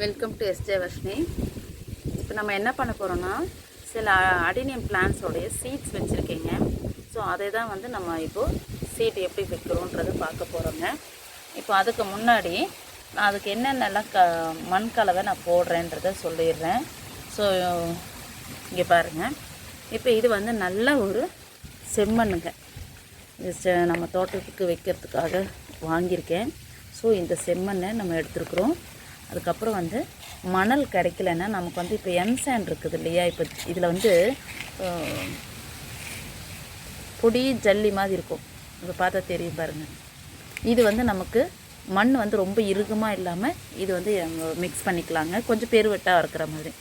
Welcome to SJ Varshini இப்போ நம்ம என்ன பண்ண போகிறோம்னா சில அடினியம் பிளான்ஸோடைய சீட்ஸ் வச்சுருக்கீங்க. ஸோ அதை தான் வந்து நம்ம இப்போது சீட் எப்படி வைக்கிறோன்றது பார்க்க போகிறோங்க இப்போ அதுக்கு முன்னாடி நான் அதுக்கு என்னென்னலாம் க மண் கலவை நான் போடுறேன்றதை சொல்லிடுறேன். ஸோ இங்கே பாருங்கள் இப்போ இது வந்து நல்ல ஒரு செம்மண்ணுங்க. இது செ- நம்ம தோட்டத்துக்கு வைக்கிறதுக்காக வாங்கியிருக்கேன். ஸோ இந்த செம்மண்ணை நம்ம எடுத்துருக்குறோம். அதுக்கப்புறம் வந்து மணல் கிடைக்கலன்னா நமக்கு வந்து இப்போ எம்சாண்ட் இருக்குது இல்லையா? இப்போ இதில் வந்து பொடி ஜல்லி மாதிரி இருக்கும். இப்போ பார்த்தா தெரியும் பாருங்கள் இது வந்து நமக்கு மண் வந்து ரொம்ப இறுகமாக இல்லாமல் இது வந்து மிக்ஸ் பண்ணிக்கலாங்க. கொஞ்சம் பெருவெட்டாக இருக்கிற மாதிரி.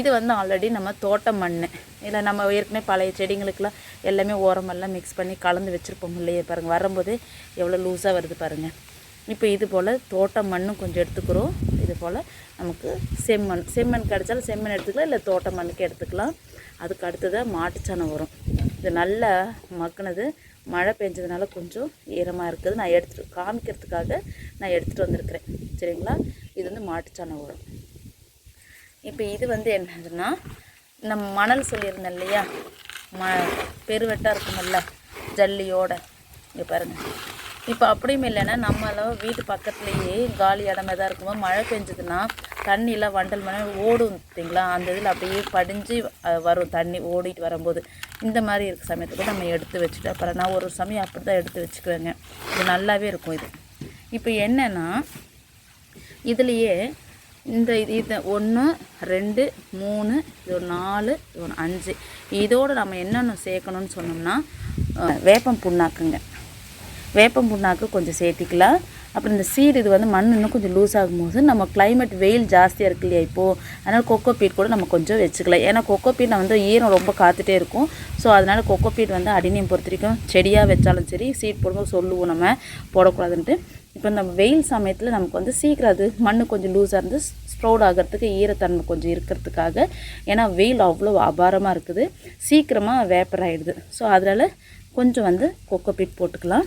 இது வந்து ஆல்ரெடி நம்ம தோட்ட மண். இல்லை நம்ம ஏற்கனவே பழைய செடிங்களுக்கெல்லாம் எல்லாமே ஓரமெல்லாம் மிக்ஸ் பண்ணி கலந்து வச்சுருப்போம் இல்லையே பாருங்கள் வரும்போது எவ்வளோ லூஸாக வருது பாருங்கள் இப்போ இது போல் தோட்ட மண்ணும் கொஞ்சம் எடுத்துக்கிறோம். இது போல் நமக்கு செம்மண் செம்மண் கிடைச்சாலும் செம்மண் எடுத்துக்கலாம் இல்லை தோட்ட மண்ணுக்கு எடுத்துக்கலாம். அதுக்கு அடுத்ததாக மாட்டுச்சாணம் வரும். இது நல்லா மக்குனது. மழை பெஞ்சதுனால கொஞ்சம் ஈரமாக இருக்குது. நான் எடுத்துட்டு காமிக்கிறதுக்காக நான் எடுத்துகிட்டு வந்திருக்கிறேன். சரிங்களா? இது வந்து மாட்டுச்சாணம் வரும். இப்போ இது வந்து என்னதுன்னா நம்ம மணல் சொல்லியிருந்தேன் இல்லையா? ம பெருவெட்டாக இருக்குமில்ல ஜல்லியோட. இங்கே பாருங்கள் இப்போ அப்படியும் இல்லைன்னா நம்மளும் வீட்டு பக்கத்துலேயே காலி இடமே தான் இருக்கும்போது மழை பெஞ்சதுன்னா தண்ணியெலாம் வண்டல் மணி ஓடும் பார்த்தீங்களா? அந்த இதில் அப்படியே படிஞ்சு வரும் தண்ணி ஓடிட்டு வரும்போது. இந்த மாதிரி இருக்க சமயத்துக்கு நம்ம எடுத்து வச்சுட்டு அப்புறம் நான் ஒரு சமயம் அப்படி தான் எடுத்து வச்சுக்குவேங்க. இது நல்லாவே இருக்கும் இது. இப்போ என்னென்னா இதுலேயே இந்த இது இது ஒன்று ரெண்டு மூணு இது ஒரு நாலு இது ஒன்று அஞ்சு. இதோடு நம்ம என்னென்ன சேர்க்கணும்னு சொன்னோம்னா வேப்பம் புண்ணாக்குங்க. வேப்பம் புண்ணாக்கு கொஞ்சம் சேர்த்திக்கலாம். அப்புறம் இந்த சீடு இது வந்து மண் இன்னும் கொஞ்சம் லூஸ் ஆகும்போது நம்ம கிளைமேட் வெயில் ஜாஸ்தியாக இருக்கு இல்லையா இப்போது அதனால் கொக்கோ பீட் கூட நம்ம கொஞ்சம் வச்சுக்கலாம். ஏன்னா கொக்கோ பீட் வந்து ஈரம் ரொம்ப காத்துட்டே இருக்கும். ஸோ அதனால் கொக்கோ பீட் வந்து அடினியம் பொறுத்த வரைக்கும் செடியாக வச்சாலும் சரி சீட் போடும்போது சொல்லுவோம் நம்ம போடக்கூடாதுன்ட்டு. இப்போ நம்ம வெயில் சமயத்தில் நமக்கு வந்து சீக்கிரம் அது மண் கொஞ்சம் லூஸாக இருந்து ஸ்ப்ரௌட் ஆகிறதுக்கு ஈரத்தன்மை கொஞ்சம் இருக்கிறதுக்காக. ஏன்னா வெயில் அவ்வளோ அபாரமாக இருக்குது. சீக்கிரமாக வேப்பர் ஆகிடுது ஸோ அதனால் கொஞ்சம் வந்து கொக்கோ பீட் போட்டுக்கலாம்.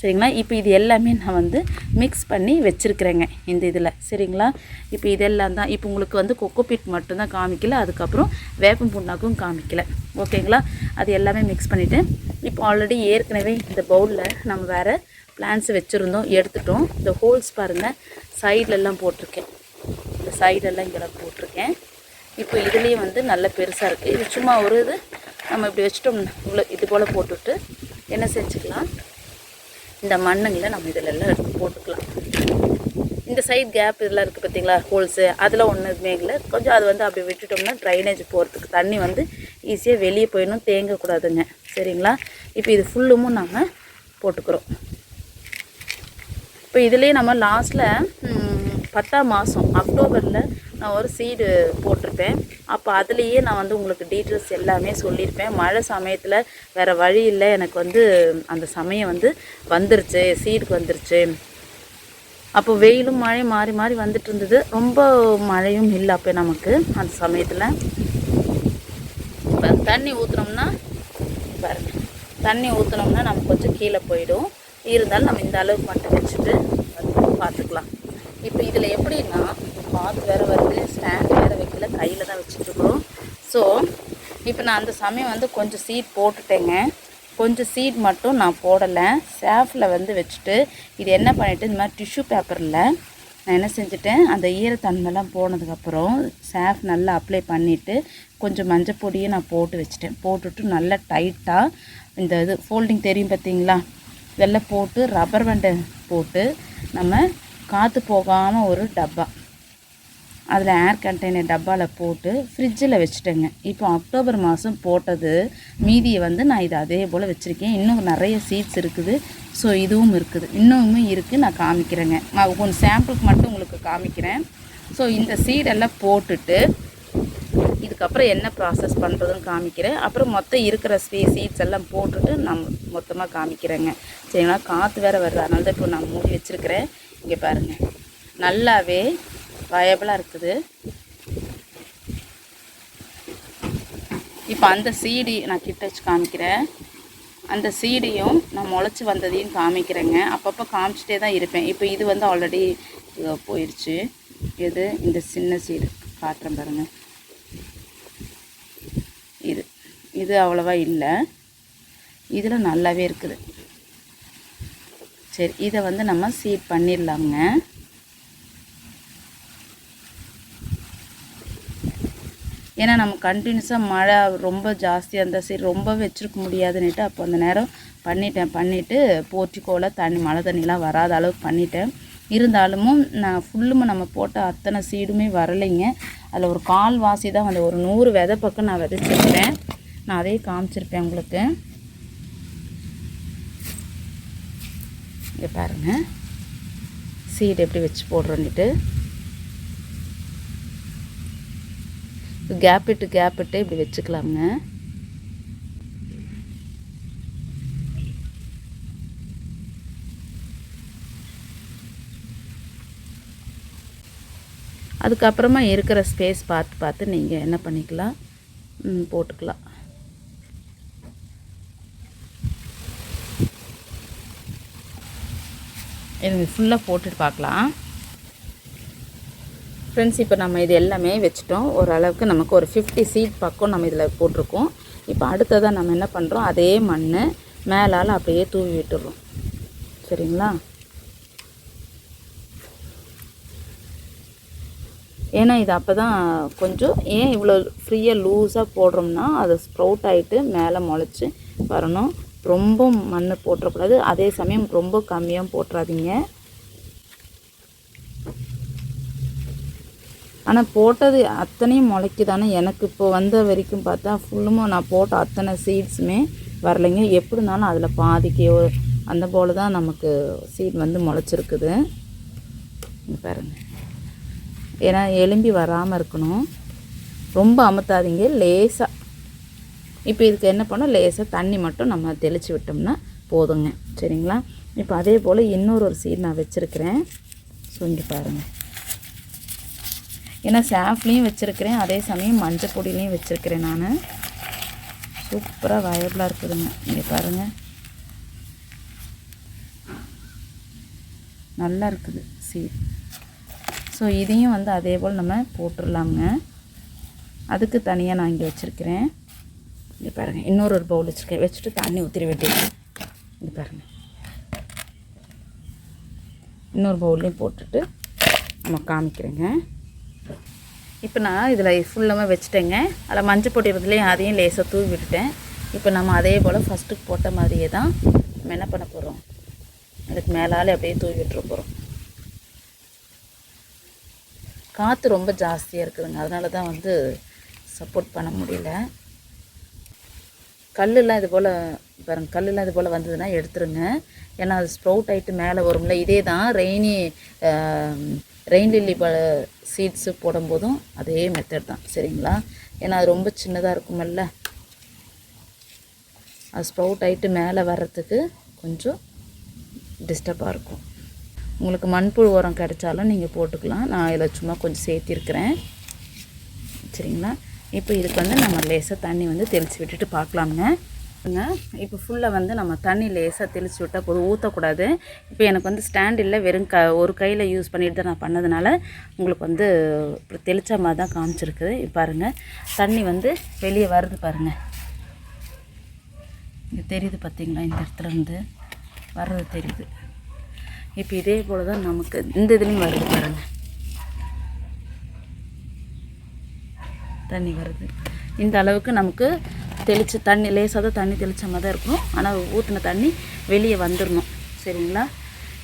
சரிங்களா? இப்போ இது எல்லாமே நான் வந்து மிக்ஸ் பண்ணி வச்சுருக்கிறேங்க இந்த இதில். சரிங்களா? இப்போ இதெல்லாம் தான். இப்போ உங்களுக்கு வந்து கொக்கோ பீட் மட்டும்தான் காமிக்கல. அதுக்கப்புறம் வேப்பம் புண்ணாக்கும் காமிக்கல. ஓகேங்களா? அது எல்லாமே மிக்ஸ் பண்ணிவிட்டு இப்போ ஆல்ரெடி ஏற்கனவே இந்த பவுலில் நம்ம வேறு பிளான்ஸ் வச்சுருந்தோம். எடுத்துட்டோம். இந்த ஹோல்ஸ் பாருங்கள் சைட்லெல்லாம் போட்டிருக்கேன். இந்த சைடெல்லாம் இங்கெல்லாம் போட்டிருக்கேன். இப்போ இதுலேயே வந்து நல்ல பெருசாக இருக்குது இது சும்மா ஒரு இது நம்ம இப்படி வச்சுட்டோம்னா இவ்வளோ இது போல் போட்டுவிட்டு என்ன செஞ்சுக்கலாம்? இந்த மண்ணுங்களை நம்ம இதில் எல்லாம் எடுத்து போட்டுக்கலாம். இந்த சைட் கேப் இதெல்லாம் இருக்குது பார்த்தீங்களா ஹோல்ஸு அதில் ஒன்றுமே இல்லை. கொஞ்சம் அது வந்து அப்படி விட்டுட்டோம்னா ட்ரைனேஜ் போகிறதுக்கு தண்ணி வந்து ஈஸியாக வெளியே போயிடணும். தேங்கக்கூடாதுங்க. சரிங்களா? இப்போ இது ஃபுல்லும் நம்ம போட்டுக்கிறோம். இப்போ இதுலேயே நம்ம லாஸ்ட்டில் பத்தாம் மாதம் அக்டோபரில் நான் ஒரு சீடு போட்டிருப்பேன். அப்போ அதுலேயே நான் வந்து உங்களுக்கு டீட்டெயில்ஸ் எல்லாமே சொல்லியிருப்பேன். மழை சமயத்தில் வேறு வழி இல்லை. எனக்கு வந்து அந்த சமயம் வந்து வந்துருச்சு. சீடுக்கு வந்துருச்சு. அப்போ வெயிலும் மழையும் மாறி மாறி வந்துட்டு இருந்தது. ரொம்ப மழையும் இல்லை அப்போ நமக்கு அந்த சமயத்தில். இப்போ தண்ணி ஊற்றுனோம்னா பாருங்க தண்ணி ஊற்றுனோம்னா நமக்கு கொஞ்சம் கீழே போயிடும். இருந்தாலும் நம்ம இந்த அளவுக்கு மட்டும் வச்சுட்டு வந்து பார்த்துக்கலாம். இப்போ இதில் எப்படின்னா காற்று வேறு வருது ஸ்டாண்ட் வேறு வைக்கல கையில் தான் வச்சுட்ருக்குறோம் ஸோ இப்போ நான் அந்த சமயம் வந்து கொஞ்சம் சீட் போட்டுட்டேங்க. கொஞ்சம் சீட் மட்டும் நான் போடலை. சேஃபில் வந்து வச்சுட்டு இது என்ன பண்ணிவிட்டு இந்த மாதிரி டிஷ்யூ பேப்பரில் நான் என்ன செஞ்சுட்டேன் அந்த ஈரத்தன்மைலாம் போனதுக்கப்புறம் சேஃப் நல்லா அப்ளை பண்ணிவிட்டு கொஞ்சம் மஞ்சள் பொடியை நான் போட்டு வச்சுட்டேன். போட்டுட்டு நல்லா டைட்டாக இந்த இது ஃபோல்டிங் தெரியும் பார்த்தீங்களா? இதெல்லாம் போட்டு ரப்பர் வண்டை போட்டு நம்ம காற்று போகாமல் ஒரு டப்பா. அதில் ஏர் கண்டெய்னர் டப்பாவில் போட்டு ஃப்ரிட்ஜில் வச்சுட்டேங்க. இப்போ அக்டோபர் மாதம் போட்டது மீதியை வந்து நான் இதை அதே போல் வச்சுருக்கேன். இன்னும் நிறைய சீட்ஸ் இருக்குது. ஸோ இதுவும் இருக்குது. இன்னமும் இருக்குது நான் காமிக்கிறேங்க. நான் கொஞ்சம் சாம்பிளுக்கு மட்டும் உங்களுக்கு காமிக்கிறேன். ஸோ இந்த சீடெல்லாம் போட்டுட்டு இதுக்கப்புறம் என்ன ப்ராசஸ் பண்ணுறதுன்னு காமிக்கிறேன். அப்புறம் மொத்தம் இருக்கிற ஸ்வீ சீட்ஸ் எல்லாம் போட்டுட்டு நான் மொத்தமாக காமிக்கிறேங்க. சரிங்களா? காற்று வேறு வருது. அதனால தான் இப்போ நான் மூடி வச்சுருக்கிறேன். இங்கே பாருங்கள் நல்லாவே வயபிளாக இருக்குது. இப்போ அந்த சீடி நான் கிட்ட வச்சு காமிக்கிறேன். அந்த சீடியும் நான் முளைச்சி வந்ததையும் காமிக்கிறேங்க. அப்பப்போ காமிச்சிட்டே தான் இருப்பேன். இப்போ இது வந்து ஆல்ரெடி போயிடுச்சு எது இந்த சின்ன சீடு காட்டுறேன் பாருங்கள் இது இது அவ்வளோவா இல்லை. இதில் நல்லாவே இருக்குது. சரி இதை வந்து நம்ம சீட் பண்ணிடலாங்க ஏன்னா நம்ம கண்டினியூஸாக மழை ரொம்ப ஜாஸ்தியாக இருந்தால் சரி ரொம்ப வச்சுருக்க முடியாதுன்னுட்டு அப்போ அந்த நேரம் பண்ணிட்டேன். பண்ணிவிட்டு போர்ட்டிக்கோவில் தண்ணி மழை தண்ணிலாம் வராத அளவுக்கு பண்ணிட்டேன். இருந்தாலும் நான் ஃபுல்லும் நம்ம போட்ட அத்தனை சீடுமே வரலைங்க. அதில் ஒரு கால் வாசி தான் வந்து ஒரு நூறு விதை பக்கம் நான் விதைச்சிருக்கிறேன் நான் அதே காமிச்சிருப்பேன் உங்களுக்கு. இங்கே பாருங்கள் சீடு எப்படி வச்சு போடுறோன்னுட்டு. கேப் விட்டு கேப் விட்டு இப்படி வச்சுக்கலாங்க அதுக்கப்புறமா இருக்கிற ஸ்பேஸ் பார்த்து பார்த்து நீங்கள் என்ன பண்ணிக்கலாம்? போட்டுக்கலாம். இது ஃபுல்லாக போட்டுட்டு பார்க்கலாம். ஃப்ரெண்ட்ஸ் இப்போ நம்ம இது எல்லாமே வச்சுட்டோம். ஓரளவுக்கு நமக்கு ஒரு ஃபிஃப்டி சீட் பக்கம் நம்ம இதில் போட்டிருக்கோம். இப்போ அடுத்ததாக நம்ம என்ன பண்ணுறோம் அதே மண் மேலால் அப்படியே தூவி விட்டுறோம். சரிங்களா? ஏன்னா இது அப்போ தான் கொஞ்சம் ஏன் இவ்வளோ ஃப்ரீயாக லூஸாக போடுறோம்னா அது ஸ்ப்ரவுட் ஆகிட்டு மேலே முளைச்சி வரணும். ரொம்ப மண் போட்டுறக்கூடாது. அதே சமயம் ரொம்ப கம்மியாக போட்டுறாதீங்க. ஆனால் போட்டது அத்தனையும் முளைக்குதானே? எனக்கு இப்போ வந்த வரைக்கும் பார்த்தா ஃபுல்லுமே நான் போட்ட அத்தனை சீட்ஸுமே வரலைங்க. எப்படி இருந்தாலும் அதில் பாதிக்கு அந்த போல் தான் நமக்கு சீட் வந்து முளைச்சிருக்குது. பாருங்கள் பாருங்க. ஏன்னா எலும்பி வராமல் இருக்கணும். ரொம்ப அமுத்தாதீங்க. லேசாக இப்போ இதுக்கு என்ன பண்ணோம்? லேசாக தண்ணி மட்டும் நம்ம தெளித்து விட்டோம்னா போதுங்க. சரிங்களா? இப்போ அதே போல் இன்னொரு ஒரு சீட் நான் வச்சுருக்கிறேன். ஸோ இங்கே பாருங்கள் ஏன்னா சாஃப்லேயும் வச்சுருக்கிறேன் அதே சமயம் மஞ்சள் பொடியிலையும் வச்சுருக்கிறேன் நான். சூப்பராக வயபிளாக இருக்குதுங்க. இங்கே பாருங்கள் நல்லா இருக்குது சீட் ஸோ இதையும் வந்து அதே போல் நம்ம போட்டுடலாமுங்க அதுக்கு தனியாக நான் இங்கே வச்சுருக்கிறேன். இங்கே பாருங்கள் இன்னொரு ஒரு பவுல் வச்சுருக்கேன். வச்சுட்டு தண்ணி ஊற்றி வெட்டிடுறேன் இங்கே பாருங்கள் இன்னொரு பவுல்லையும் போட்டுட்டு நம்ம காமிக்கிறேங்க. இப்போ நான் இதில் ஃபுல்லாமே வச்சுட்டேங்க. அதில் மஞ்சள் பொடி இருந்ததுலேயும் அதையும் லேசாக தூவி விட்டுட்டேன். இப்போ நம்ம அதே போல் ஃபஸ்ட்டுக்கு போட்ட மாதிரியே தான் நம்ம என்ன பண்ண போகிறோம் அதுக்கு மேலால் அப்படியே தூவி விட்டுற போகிறோம் காற்று ரொம்ப ஜாஸ்தியாக இருக்குதுங்க. அதனால தான் வந்து சப்போர்ட் பண்ண முடியல. கல்லுலாம் இது போல் பாருங்க கல்லுலாம் இது போல் வந்ததுன்னா எடுத்துருங்க. ஏன்னா அது ஸ்ப்ரவுட் ஆகிட்டு மேலே வரும்ல. இதே தான் ரெய்னி ரெயின் லில்லி ப சீட்ஸு போடும்போதும் அதே மெத்தட் தான் சரிங்களா? ஏன்னா அது ரொம்ப சின்னதாக இருக்குமல்ல? அது ஸ்ப்ரவுட் ஆகிட்டு மேலே வர்றதுக்கு கொஞ்சம் டிஸ்டர்பாக இருக்கும். உங்களுக்கு மண்புழு உரம் கிடைச்சாலும் நீங்கள் போட்டுக்கலாம். நான் இதில் சும்மா கொஞ்சம் சேர்த்திருக்கிறேன். சரிங்களா? இப்போ இதுக்கு வந்து நம்ம லேசாக தண்ணி வந்து தெளித்து விட்டுட்டு பார்க்கலாமுங்க. இப்போ ஃபுல்லாக வந்து நம்ம தண்ணி லேசாக தெளித்து விட்டால் போதும். ஊற்றக்கூடாது இப்போ எனக்கு வந்து ஸ்டாண்ட் இல்லை. வெறும் க ஒரு கையில் யூஸ் பண்ணிட்டு தான் நான் பண்ணதுனால உங்களுக்கு வந்து இப்போ தெளித்த மாதிரி தான் காமிச்சிருக்குது. இப்போ பாருங்கள் தண்ணி வந்து வெளியே வருது பாருங்கள் இங்கே தெரியுது பார்த்தீங்களா இந்த இடத்துலேருந்து வர்றது தெரியுது. இப்போ இதே போல் தான் நமக்கு இந்த இதுலேயும் வருது பாருங்கள் தண்ணி வருது. இந்த அளவுக்கு நமக்கு தெளித்து தண்ணி லேசாக தான் தண்ணி தெளித்த மாதிரி தான் இருக்கும் ஆனால் ஊற்றின தண்ணி வெளியே வந்துடணும் சரிங்களா?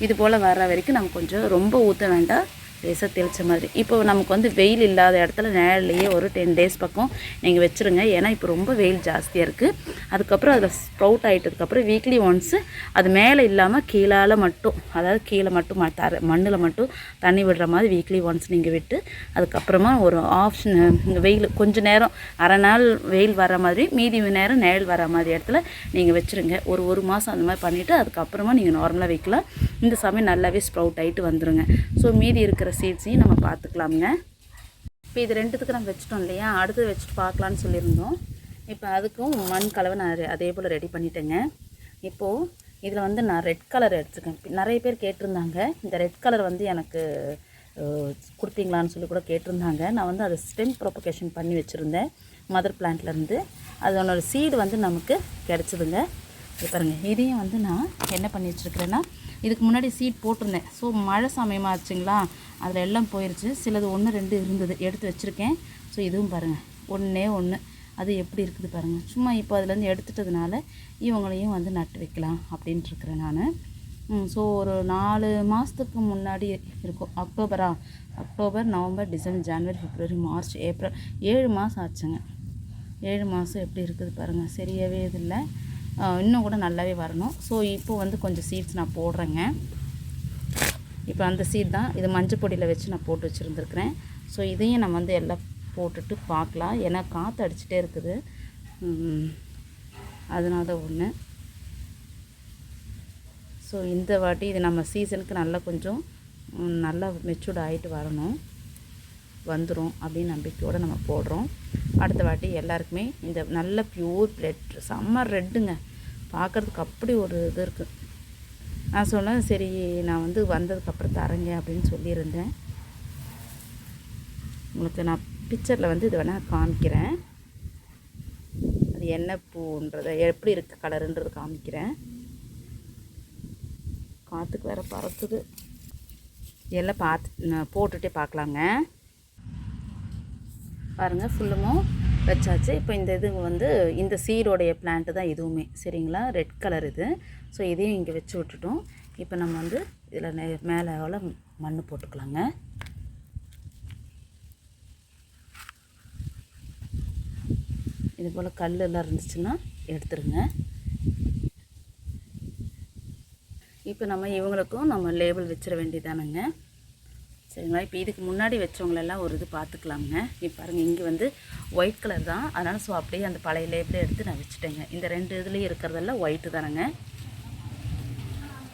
இது போல் வர்ற வரைக்கும் நம்ம கொஞ்சம் ரொம்ப ஊற்ற வேண்டாம். லேசாக தெளித்த மாதிரி. இப்போ நமக்கு வந்து வெயில் இல்லாத இடத்துல நிழல்லையே ஒரு டென் டேஸ் பக்கம் நீங்கள் வச்சுருங்க. ஏன்னா இப்போ ரொம்ப வெயில் ஜாஸ்தியாக இருக்குது அதுக்கப்புறம் அதில் ஸ்ப்ரவுட் ஆகிட்டதுக்கப்புறம் வீக்லி ஒன்ஸு அது மேலே இல்லாமல் கீழால் மட்டும் அதாவது கீழே மட்டும் ம- தர மண்ணில் மட்டும் தண்ணி விடுற மாதிரி வீக்லி ஒன்ஸ் நீங்கள் விட்டு அதுக்கப்புறமா ஒரு ஆப்ஷன் இந்த வெயில் கொஞ்ச நேரம் அரை நாள் வெயில் வர மாதிரி மீதி நேரம் நிழல் வர மாதிரி இடத்துல நீங்கள் வச்சுருங்க. ஒரு ஒரு மாதம் அந்த மாதிரி பண்ணிவிட்டு அதுக்கப்புறமா நீங்கள் நார்மலாக வைக்கலாம். இந்த சமயம் நல்லாவே ஸ்ப்ரவுட் ஆகிட்டு வந்துருங்க. ஸோ மீதி இருக்கிற சீட்ஸையும் நம்ம பார்த்துக்கலாமுங்க. இப்போ இது ரெண்டுத்துக்கு நம்ம வச்சுட்டோம் இல்லையா? அடுத்து வச்சுட்டு பார்க்கலான்னு சொல்லியிருந்தோம். இப்போ அதுக்கும் மண் கலவை நான் அதே போல் ரெடி பண்ணிட்டேங்க. இப்போது இதில் வந்து நான் ரெட் கலர் எடுத்துருக்கேன். நிறைய பேர் கேட்டிருந்தாங்க. இந்த ரெட் கலர் வந்து எனக்கு கொடுத்தீங்களான்னு சொல்லி கூட கேட்டிருந்தாங்க. நான் வந்து அதை ஸ்டெம் ப்ரொபகேஷன் பண்ணி வச்சுருந்தேன் மதர் பிளான்ட்லேருந்து அதனோட சீடு வந்து நமக்கு கிடச்சிதுங்க. பாருங்கள் இதையும் வந்து நான் என்ன பண்ணி வச்சுருக்கிறேன்னா இதுக்கு முன்னாடி சீட் போட்டிருந்தேன். ஸோ மழை சமயமாக ஆச்சுங்களா? அதில் எல்லாம் போயிடுச்சு சிலது ஒன்று ரெண்டு இருந்தது. எடுத்து வச்சுருக்கேன். ஸோ இதுவும் பாருங்கள் ஒன்றே ஒன்று அது எப்படி இருக்குது பாருங்கள் சும்மா இப்போ அதுலேருந்து எடுத்துட்டதுனால இவங்களையும் வந்து நட்டு வைக்கலாம் அப்படின்ட்டு இருக்கிறேன் நான் ஸோ ஒரு நாலு மாதத்துக்கு முன்னாடி இருக்கும். அக்டோபரா? அக்டோபர் நவம்பர் டிசம்பர் ஜனவரி பிப்ரவரி மார்ச் ஏப்ரல். ஏழு மாதம் ஆச்சுங்க. ஏழு மாதம் எப்படி இருக்குது பாருங்கள் சரியாகவே இது இல்லை. இன்னும் கூட நல்லாவே வரணும். ஸோ இப்போ வந்து கொஞ்சம் சீட்ஸ் நான் போடுறேங்க. இப்போ அந்த சீட் தான். இது மஞ்சள் பொடியில் வச்சு நான் போட்டு வச்சுருந்துருக்குறேன். ஸோ இதையும் நம்ம வந்து எல்லாம் போட்டுட்டு பார்க்கலாம். ஏன்னா காற்று அடிச்சுட்டே இருக்குது. அதனால தான் ஒன்று ஸோ இந்த வாட்டி இது நம்ம சீசனுக்கு நல்லா கொஞ்சம் நல்லா மெச்சூர்ட் ஆகிட்டு வரணும். வந்துடும் அப்படின்னு நம்பிக்கையோடு நம்ம போடுறோம். அடுத்த வாட்டி எல்லாருக்குமே இந்த நல்ல பியூர் பிளட் செம்ம ரெட்டுங்க. பார்க்குறதுக்கு அப்படி ஒரு இது இருக்குது நான் சொன்னேன் சரி நான் வந்து வந்ததுக்கப்புறம் தரேங்க அப்படின்னு சொல்லியிருந்தேன். உங்களுக்கு நான் பிக்சரில் வந்து இது வேணால் காமிக்கிறேன். அது என்ன பூன்றதை எப்படி இருக்குது கலருன்றது காமிக்கிறேன். காற்றுக்கு வேறு பறக்குது. எல்லாம் பார்த்து நான் போட்டுகிட்டே பார்க்கலாங்க. பாருங்கள் ஃபுல்லுமும் வச்சாச்சு. இப்போ இந்த இது வந்து இந்த சீடோடைய பிளான்ட்டு தான் இதுவுமே. சரிங்களா? ரெட் கலர் இது. ஸோ இதையும் இங்கே வச்சு விட்டுட்டோம். இப்போ நம்ம வந்து இதில் மேலே மண் போட்டுக்கலாங்க. இது போல் கல் எல்லாம் இருந்துச்சுன்னா எடுத்துருங்க. இப்போ நம்ம இவங்களுக்கும் நம்ம லேபிள் வச்சிட வேண்டியதானுங்க. சரிங்களா? இப்போ இதுக்கு முன்னாடி வச்சவங்களெல்லாம் ஒரு இது பார்த்துக்கலாங்க இப்போ பாருங்கள் இங்கே வந்து ஒயிட் கலர் தான். அதனால் ஸோ அப்படியே அந்த பழைய லேபிளே எடுத்து நான் வச்சுட்டேங்க. இந்த ரெண்டு இதுலேயும் இருக்கிறதெல்லாம் ஒயிட்டு தானேங்க.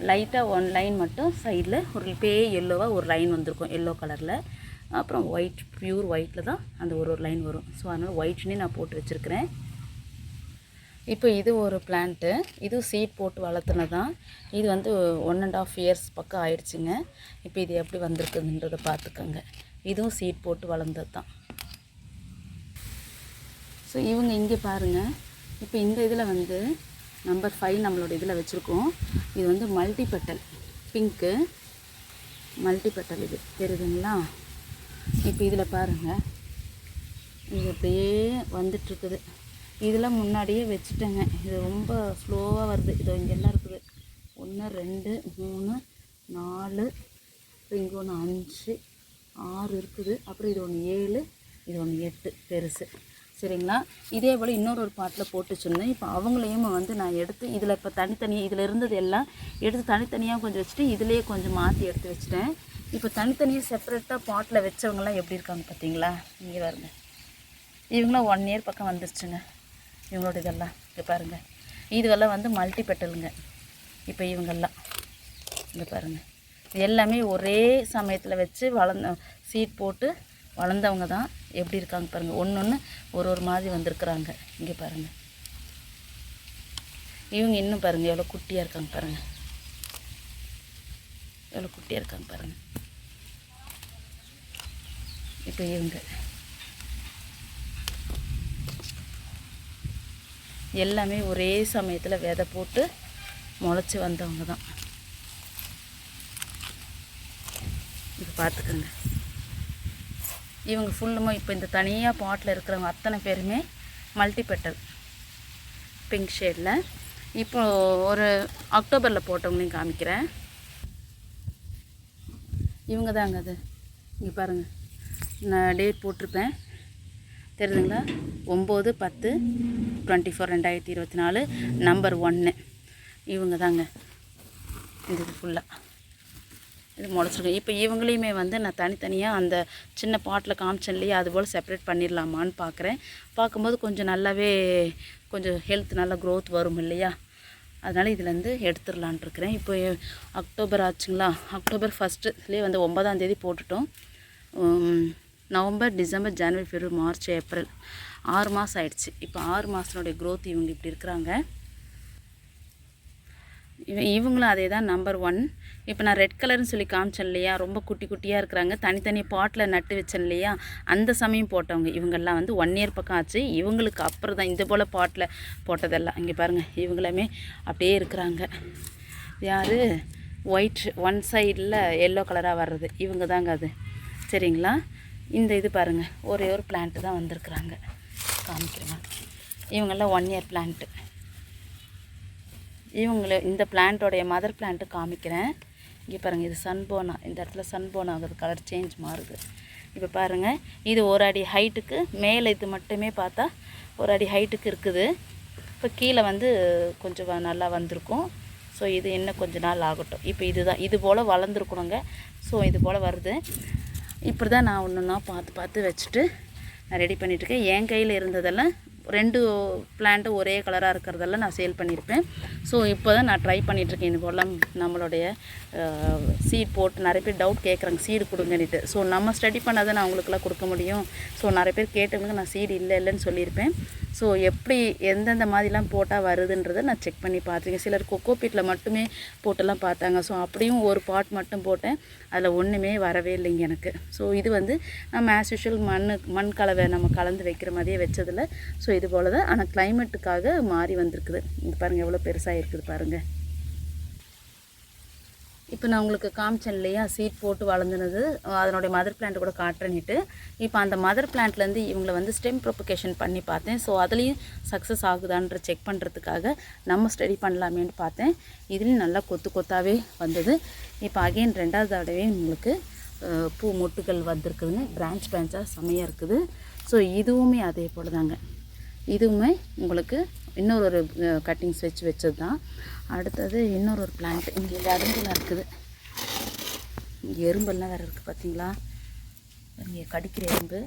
லைட்டாக ஒன் லைன் மட்டும் சைடில் ஒரு பே எல்லோவாக ஒரு லைன் வந்திருக்கும் எல்லோ கலரில் அப்புறம் ஒயிட் ப்யூர் ஒயிட்டில் தான் அந்த ஒரு ஒரு லைன் வரும். ஸோ அதனால் ஒயிட்னே நான் போட்டு வச்சுருக்கிறேன். இப்போ இது ஒரு பிளான்ட்டு இது சீட் போட்டு வளர்த்துனது தான் இது வந்து ஒன் அண்ட் ஆஃப் இயர்ஸ் பக்கம் ஆயிடுச்சுங்க. இப்போ இது எப்படி வந்திருக்குதுன்றதை பார்த்துக்கோங்க. இதுவும் சீட் போட்டு வளர்ந்தது தான் ஸோ இவங்க இங்கே பாருங்கள் இப்போ இந்த இதில் வந்து நம்பர் ஃபைவ் நம்மளோட இதில் வச்சுருக்கோம். இது வந்து multi petal pink multi petal இது. தெரியுதுங்களா? இப்போ இதில் பாருங்கள் இது அப்படியே வந்துட்டுருக்குது இதெல்லாம் முன்னாடியே வச்சுட்டேங்க. இது ரொம்ப ஸ்லோவாக வருது. இது இங்கெல்லாம் இருக்குது. ஒன்று ரெண்டு மூணு நாலு இங்கே ஒன்று அஞ்சு ஆறு இருக்குது. அப்புறம் இது ஒன்று ஏழு இது ஒன்று எட்டு பெருசு. சரிங்களா? இதே போல் இன்னொரு ஒரு பாட்டில் போட்டு சொன்னேன். இப்போ அவங்களையும் வந்து நான் எடுத்து இதில் இப்போ தனித்தனியாக இதில் இருந்தது எல்லாம் எடுத்து தனித்தனியாக கொஞ்சம் வச்சுட்டு இதுலேயே கொஞ்சம் மாற்றி எடுத்து வச்சுட்டேன். இப்போ தனித்தனியாக செப்பரேட்டாக பாட்டில் வச்சவங்கலாம் எப்படி இருக்காங்க பார்த்தீங்களா? இங்கே பாருங்க. இவங்களாம் ஒன் இயர் பக்கம் வந்துருச்சுங்க. இவங்களோட இதெல்லாம் இங்கே பாருங்கள் இதுவெல்லாம் வந்து மல்டி பெட்டலுங்க இப்போ இவங்கெல்லாம். இங்கே பாருங்கள் இது எல்லாமே ஒரே சமயத்தில் வச்சு வளர்ந்த சீட் போட்டு வளர்ந்தவங்க தான் எப்படி இருக்காங்க பாருங்கள் ஒன்று ஒன்று ஒரு ஒரு மாதிரி வந்திருக்குறாங்க. இங்கே பாருங்கள் இவங்க இன்னும் பாருங்கள் எவ்வளோ குட்டியாக இருக்காங்க பாருங்கள் எவ்வளோ குட்டியாக இருக்காங்க பாருங்கள் இப்போ இவங்க. எல்லாமே ஒரே சமயத்தில் விதை போட்டு முளைச்சி வந்தவங்க தான். இது பார்த்துக்கோங்க. இவங்க ஃபுல்லுமே இப்போ இந்த தனியாக பாட்டில் இருக்கிறவங்க அத்தனை பேருமே மல்டிபெட்டல் பிங்க் ஷேடில் இப்போ ஒரு அக்டோபரில் போட்டவங்களையும் காமிக்கிறேன். இவங்க தாங்க அது. இங்கே பாருங்கள் நான் டேட் போட்டிருப்பேன். தெரியுதுங்களா ஒம்பது பத்து டுவெண்ட்டி ஃபோர் ரெண்டாயிரத்தி இருபத்தி நாலு நம்பர் ஒன்று இவங்க தாங்க இந்த இது ஃபுல்லாக இது முளைச்சிருக்கேன் இப்போ இவங்களையுமே வந்து நான் தனித்தனியாக அந்த சின்ன பாட்டில் காமிச்சேன் இல்லையா? அதுபோல் செப்பரேட் பண்ணிடலாமான்னு பார்க்குறேன் பார்க்கும்போது கொஞ்சம் நல்லாவே கொஞ்சம் ஹெல்த் நல்லா க்ரோத் வரும் இல்லையா? அதனால் இதுலேருந்து எடுத்துடலான்ட்டு இருக்கிறேன். இப்போ அக்டோபர் ஆச்சுங்களா? அக்டோபர் ஃபஸ்ட்டுலேயே வந்து ஒன்பதாம் தேதி போட்டுட்டோம். நவம்பர் டிசம்பர் ஜனவரி பிப்ரவரி மார்ச் ஏப்ரல். ஆறு மாதம் ஆயிடுச்சு. இப்போ ஆறு மாதத்தினுடைய க்ரோத் இவங்க இப்படி இருக்கிறாங்க. இவ இவங்களும் அதே தான் நம்பர் ஒன் இப்போ நான் ரெட் கலர்னு சொல்லி காமிச்சேன் இல்லையா? ரொம்ப குட்டி குட்டியாக இருக்கிறாங்க. தனித்தனி பாட்டில் நட்டு வச்சேன் இல்லையா? அந்த சமயம் போட்டவங்க. இவங்கெல்லாம் வந்து ஒன் இயர் பக்கம் ஆச்சு. இவங்களுக்கு அப்புறம் தான் இந்த போல் பாட்டில் போட்டதெல்லாம். இங்கே பாருங்கள் இவங்களுமே அப்படியே இருக்கிறாங்க. யார்? ஒயிட் ஒன் சைடில் எல்லோ கலராக வர்றது. இவங்க தாங்க அது. சரிங்களா? இந்த இது பாருங்கள் ஒரே ஒரு பிளான்ட்டு தான் வந்திருக்குறாங்க. காமிக்கிறேன் இவங்கெல்லாம் ஒன் இயர் பிளான்ட்டு இவங்கள இந்த பிளான்ட்டோடைய மதர் பிளான்ட்டு காமிக்கிறேன். இங்கே பாருங்கள் இது சன்போனா இந்த இடத்துல சன்போனா ஆகுது கலர் சேஞ்ச் மாறுது. இப்போ பாருங்கள் இது ஒரு அடி ஹைட்டுக்கு மேலே இது மட்டுமே பார்த்தா ஒரு அடி ஹைட்டுக்கு இருக்குது. இப்போ கீழே வந்து கொஞ்சம் வ- நல்லா வந்திருக்கும். ஸோ இது இன்னும் கொஞ்ச நாள் ஆகட்டும். இப்போ இதுதான் இது போல் வளர்ந்துருக்கணுங்க. ஸோ இது போல் வருது. இப்படி தான் நான் ஒன்று ஒன்றா பார்த்து பார்த்து வச்சுட்டு நான் ரெடி பண்ணிகிட்ருக்கேன் என் கையில் இருந்ததெல்லாம் ரெண்டு பிளான்ட்டு ஒரே கலராக இருக்கிறதெல்லாம் நான் சேல் பண்ணியிருப்பேன். ஸோ இப்போ தான் நான் ட்ரை பண்ணிகிட்ருக்கேன் இது போல் நம்மளுடைய சீட் போட்டு நிறைய பேர் டவுட் கேட்குறாங்க சீடு கொடுங்கன்னுட்டு. ஸோ நம்ம ஸ்டடி பண்ணால் தான் நான் அவங்களுக்குலாம் கொடுக்க முடியும். ஸோ நிறைய பேர் கேட்டவங்களுக்கு நான் சீடு இல்லை இல்லைன்னு சொல்லியிருப்பேன். ஸோ எப்படி எந்தெந்த மாதிரிலாம் போட்டால் வருதுன்றதை நான் செக் பண்ணி பார்த்துருக்கேன். சிலர் கொக்கோ பீட்டில் மட்டுமே போட்டெல்லாம் பார்த்தாங்க. ஸோ அப்படியும் ஒரு பாட் மட்டும் போட்டேன். அதில் ஒன்றுமே வரவே இல்லைங்க எனக்கு. ஸோ இது வந்து நம்ம ஆஸ் யூஷுவல் மண் மண் கலவை நம்ம கலந்து வைக்கிற மாதிரியே வச்சதில். ஸோ இது போல் தான் ஆனால் கிளைமேட்டுக்காக மாறி வந்திருக்குது. இங்கே பாருங்கள் எவ்வளோ பெருசாக இருக்குது பாருங்கள் இப்போ நான் உங்களுக்கு காமிச்சேன் இல்லையா சீட் போட்டு வளர்ந்துனது அதனுடைய மதர் பிளான்ட் கூட காட்டுறேன்னுட்டு இப்போ அந்த மதர் பிளான்ட்லேருந்து இவங்களை வந்து ஸ்டெம் ப்ரொபகேஷன் பண்ணி பார்த்தேன். ஸோ அதுலேயும் சக்ஸஸ் ஆகுதான்ற செக் பண்ணுறதுக்காக நம்ம ஸ்டடி பண்ணலாமேன்னு பார்த்தேன். இதுலேயும் நல்லா கொத்து கொத்தாகவே வந்தது. இப்போ அகைன் ரெண்டாவது தடவை உங்களுக்கு பூ மொட்டுகள் வந்திருக்குதுங்க பிரான்ச் பிரான்ச்சாக செமையாக இருக்குது. ஸோ இதுவுமே அதே போல் தாங்க இதுவுமே உங்களுக்கு இன்னொரு ஒரு கட்டிங்ஸ் வச்சு வச்சது தான் அடுத்தது இன்னொரு ஒரு பிளான்ட் இங்கே எறும்புலாம் இருக்குது. இங்கே எறும்பெல்லாம் வேறு இருக்குது பார்த்தீங்களா இங்கே கடிக்கிற எறும்பு.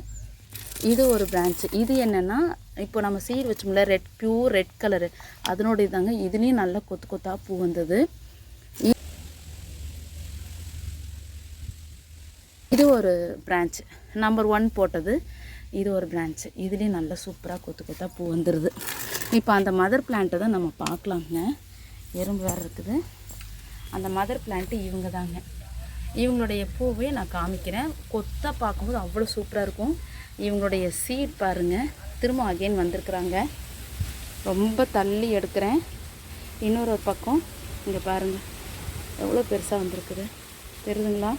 இது ஒரு பிரான்ச்சு இது என்னென்னா இப்போ நம்ம சீர் வச்சோம்ல ரெட் பியூர் ரெட் கலரு அதனோட தாங்க இதுலேயும் நல்லா கொத்து கொத்தாக பூ வந்தது. இது ஒரு பிரான்ச் நம்பர் ஒன் போட்டது. இது ஒரு பிரான்ச்சு இதுலேயும் நல்லா சூப்பராக கொத்து கொத்தா பூ வந்துடுது இப்போ அந்த மதர் பிளான்ட்டை தான் நம்ம பார்க்கலாங்க. எறும்பு வேறு இருக்குது. அந்த மதர் பிளான்ட்டு இவங்க தாங்க இவங்களுடைய பூவே நான் காமிக்கிறேன். கொத்தாக பார்க்கும்போது அவ்வளோ சூப்பராக இருக்கும். இவங்களுடைய சீட் பாருங்கள் திரும்ப அகைன் வந்திருக்குறாங்க. ரொம்ப தள்ளி எடுக்கிறேன். இன்னொரு ஒரு பக்கம். இங்கே பாருங்கள் எவ்வளோ பெருசாக வந்திருக்குது. தெரியுதுங்களா?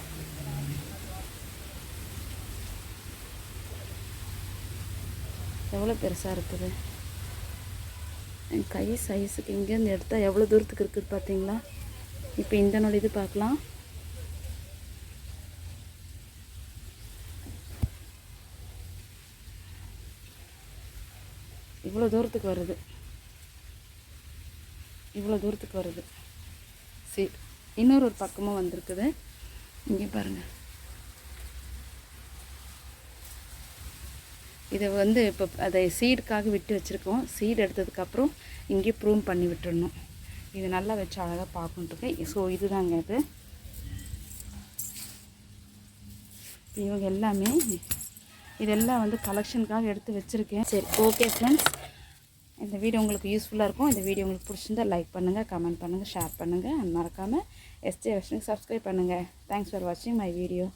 எவ்வளோ பெருசாக இருக்குது? என் கை சைஸுக்கு இங்கேருந்து எடுத்தால் எவ்வளோ தூரத்துக்கு இருக்குது பார்த்தீங்களா இப்போ இந்த இது பார்க்கலாம். இவ்வளோ தூரத்துக்கு வருது. இவ்வளோ தூரத்துக்கு வருது. சரி இன்னொரு ஒரு பக்கமும் வந்திருக்குது. இங்கே பாருங்கள் இதை வந்து இப்போ அதை சீடுக்காக விட்டு வச்சுருக்கோம். சீடு எடுத்ததுக்கப்புறம் இங்கே ப்ரூம் பண்ணி விட்டுடணும் இது நல்லா வச்சு அழகாக பார்க்கணுன்ட்டு ஸோ இதுதாங்க இது. இவங்க எல்லாமே இதெல்லாம் வந்து கலெக்ஷனுக்காக எடுத்து வச்சுருக்கேன். சரி ஓகே ஃப்ரெண்ட்ஸ் இந்த வீடியோ உங்களுக்கு யூஸ்ஃபுல்லாக இருக்கும். இந்த வீடியோ உங்களுக்கு பிடிச்சிருந்தா லைக் பண்ணுங்கள் கமெண்ட் பண்ணுங்கள் ஷேர் பண்ணுங்கள் மறக்காமல் எஸ்ஜே வெஷனுக்கு சப்ஸ்கிரைப் பண்ணுங்கள் தேங்க்ஸ் ஃபார் வாட்சிங் மை வீடியோ